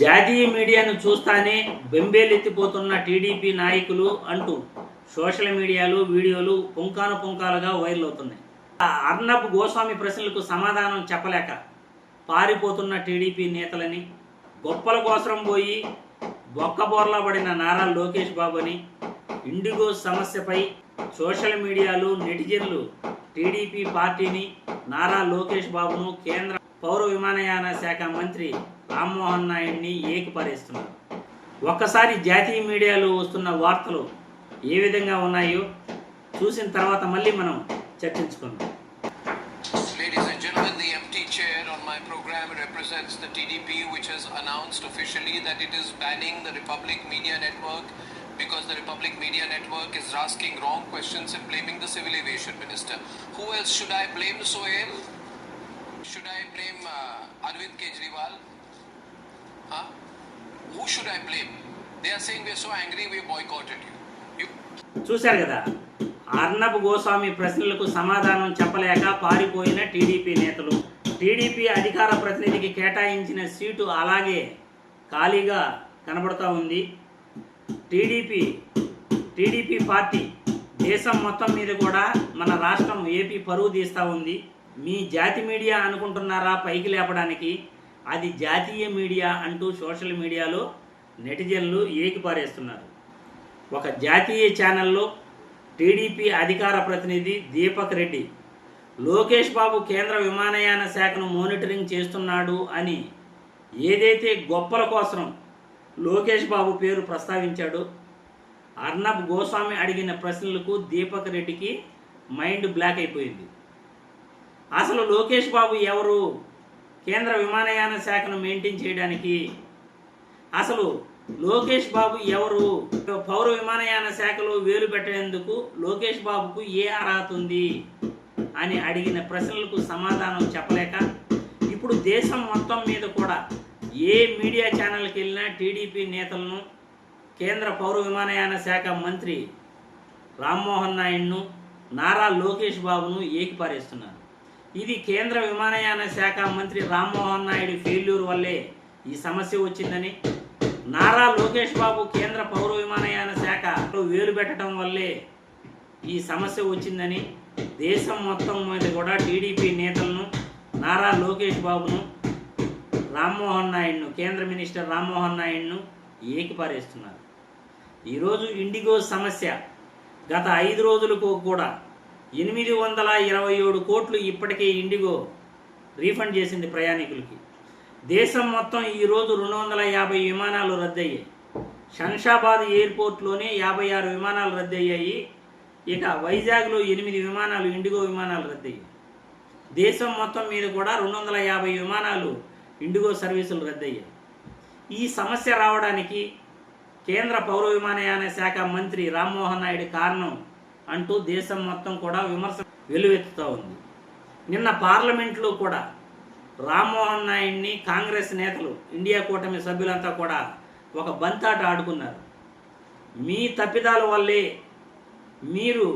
జాతీయ మీడియాను చూస్తానే బెంబేలెత్తిపోతున్న టీడీపీ నాయకులు అంటూ సోషల్ మీడియాలో వీడియోలు పుంకాను పుంకాలుగా వైరల్ అవుతున్నాయి. ఆ గోస్వామి ప్రశ్నలకు సమాధానం చెప్పలేక పారిపోతున్న టీడీపీ నేతలని గొప్పల కోసం పోయి బొక్కబోర్లా పడిన నారా లోకేష్ బాబుని ఇండిగో సమస్యపై సోషల్ మీడియాలో నెటిజన్లు టీడీపీ పార్టీని నారా లోకేష్ బాబును కేంద్ర పౌర విమానయాన శాఖ మంత్రి రామ్మోహన్ నాయుడిని ఏకిపారేస్తున్నారు ఒక్కసారి జాతీయ మీడియాలో వస్తున్న వార్తలు ఏ విధంగా ఉన్నాయో చూసిన తర్వాత మళ్ళీ మనం చర్చించుకుందాం Ladies and gentlemen, the empty chair on my program represents the TDP, which has announced officially that it is banning the Republic Media Network because the Republic Media Network is asking wrong questions and blaming the Civil Aviation Minister. Who else should I blame, Sohail? Should I blame uh, Arvind Kejriwal? Huh? Who should I blame? They are saying we're so angry we boycotted you. You చూశారు కదా అర్ణబ్ గోస్వామి ప్రశ్నలకు సమాధానం చెప్పలేక పారిపోయిన TDP నేతలు TDP అధికార ప్రతినిధికి కేటాయించిన seat అలాగే ఖాళీగా కనబడుతూ ఉంది టీడీపీ టీడీపీ పార్టీ దేశం మొత్తం మీద కూడా మన రాష్ట్రం ఏపీ పరువు తీస్తూ ఉంది మీ జాతి మీడియా అనుకుంటున్నారా పైకి లేపడానికి? అది జాతీయ మీడియా అంటూ సోషల్ మీడియాలో నెటిజన్లు ఏకిపారేస్తున్నారు ఒక జాతీయ ఛానల్లో టీడీపీ అధికార ప్రతినిధి దీపక్ రెడ్డి లోకేష్ బాబు కేంద్ర విమానయాన శాఖను మానిటరింగ్ చేస్తున్నాడు అని ఏదైతే గొప్పల కోసం లోకేష్ బాబు పేరు ప్రస్తావించాడో అర్ణబ్ గోస్వామి అడిగిన ప్రశ్నలకు దీపక్ రెడ్డికి మైండ్ బ్లాక్ అయిపోయింది. అసలు లోకేష్ బాబు ఎవరు? కేంద్ర విమానయాన శాఖను మెయింటైన్ చేయడానికి అసలు లోకేష్ బాబు ఎవరు? పౌర విమానయాన శాఖలో వేలు పెట్టేందుకు లోకేష్ బాబుకు ఏ అర్హత ఉంది అని అడిగిన ప్రశ్నలకు సమాధానం చెప్పలేక ఇప్పుడు దేశం మొత్తం మీద కూడా ఏ మీడియా ఛానల్కి వెళ్ళినా టీడీపీ నేతలను కేంద్ర పౌర విమానయాన శాఖ మంత్రి రామ్మోహన్ నాయుడును నారా లోకేష్ బాబును ఏకిపారేస్తున్నారు. ఇది కేంద్ర విమానయాన శాఖ మంత్రి రామ్మోహన్ నాయుడు ఫెయిల్యూర్ వల్లే ఈ సమస్య వచ్చిందని. నారా లోకేష్ బాబు కేంద్ర పౌర విమానయాన శాఖలో వేలు పెట్టడం వల్లే ఈ సమస్య వచ్చిందని దేశం మొత్తం మీద కూడా టీడీపీ నేతలను నారా లోకేష్ బాబును రామ్మోహన్ నాయుడును కేంద్ర మినిస్టర్ రామ్మోహన్ నాయుడును ఏకిపారేస్తున్నారు. ఈరోజు ఇండిగో సమస్య గత ఐదు రోజులకు కూడా ఎనిమిది వందల ఇరవై ఏడు కోట్లు ఇప్పటికే ఇండిగో రీఫండ్ చేసింది ప్రయాణికులకి. దేశం మొత్తం ఈరోజు రెండు వందల యాభై విమానాలు రద్దయ్యాయి. శంషాబాద్ ఎయిర్పోర్ట్లోనే యాభై ఆరు విమానాలు రద్దయ్యాయి. ఇక వైజాగ్లో ఎనిమిది విమానాలు ఇండిగో విమానాలు రద్దయ్యాయి. దేశం మొత్తం మీద కూడా రెండు వందల యాభై విమానాలు ఇండిగో సర్వీసులు రద్దయ్యాయి. ఈ సమస్య రావడానికి కేంద్ర పౌర విమానయాన శాఖ మంత్రి రామ్మోహన్ నాయుడు కారణం అంటూ దేశం మొత్తం కూడా విమర్శ వెలువెత్తుతూ ఉంది. నిన్న పార్లమెంట్లో కూడా రామ్మోహన్ నాయుడిని కాంగ్రెస్ నేతలు ఇండియా కూటమి సభ్యులంతా కూడా ఒక బంతాట ఆడుకున్నారు. మీ తప్పిదాల వల్లే మీరు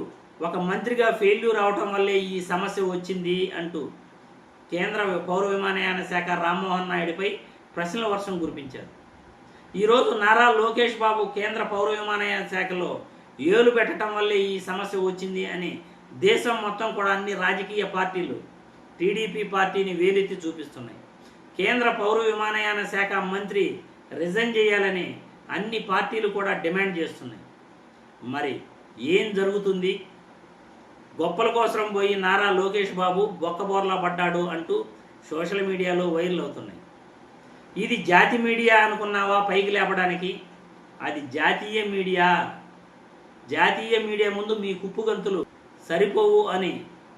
ఒక మంత్రిగా ఫెయిల్యూర్ అవటం వల్లే ఈ సమస్య వచ్చింది అంటూ కేంద్ర పౌర విమానయాన శాఖ రామ్మోహన్ నాయుడిపై ప్రశ్నల వర్షం కురిపించారు. ఈరోజు నారా లోకేష్ బాబు కేంద్ర పౌర విమానయాన శాఖలో ఏలు పెట్టడం వల్లే ఈ సమస్య వచ్చింది అని దేశం మొత్తం కూడా అన్ని రాజకీయ పార్టీలు టీడీపీ పార్టీని వేలెత్తి చూపిస్తున్నాయి. కేంద్ర పౌర విమానయాన శాఖ మంత్రి రిజైన్ చేయాలని అన్ని పార్టీలు కూడా డిమాండ్ చేస్తున్నాయి. మరి ఏం జరుగుతుంది? గొప్పల కోసం పోయి నారా లోకేష్ బాబు బొక్కబోర్లా పడ్డాడు అంటూ సోషల్ మీడియాలో వైరల్ అవుతున్నాయి. ఇది జాతి మీడియా అనుకున్నావా? పైకి లేపడానికి. అది జాతీయ మీడియా. జాతీయ మీడియా ముందు మీ కుప్పుగంతులు సరిపోవు అని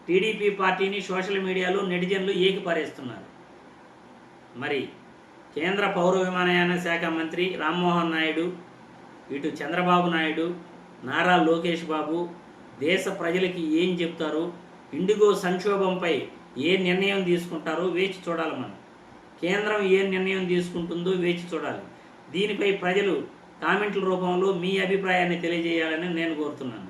టీడీపీ పార్టీని సోషల్ మీడియాలో నెటిజన్లు ఏకిపారేస్తున్నారు. మరి కేంద్ర పౌర విమానయాన శాఖ మంత్రి రామ్మోహన్ నాయుడు ఇటు చంద్రబాబు నాయుడు నారా లోకేష్ బాబు దేశ ప్రజలకి ఏం చెప్తారు ఇండిగో సంక్షోభంపై ఏ నిర్ణయం తీసుకుంటారో వేచి చూడాలి మనం. కేంద్రం ఏ నిర్ణయం తీసుకుంటుందో వేచి చూడాలి. దీనిపై ప్రజలు కామెంట్ల రూపంలో మీ అభిప్రాయాన్ని తెలియజేయాలని నేను కోరుతున్నాను.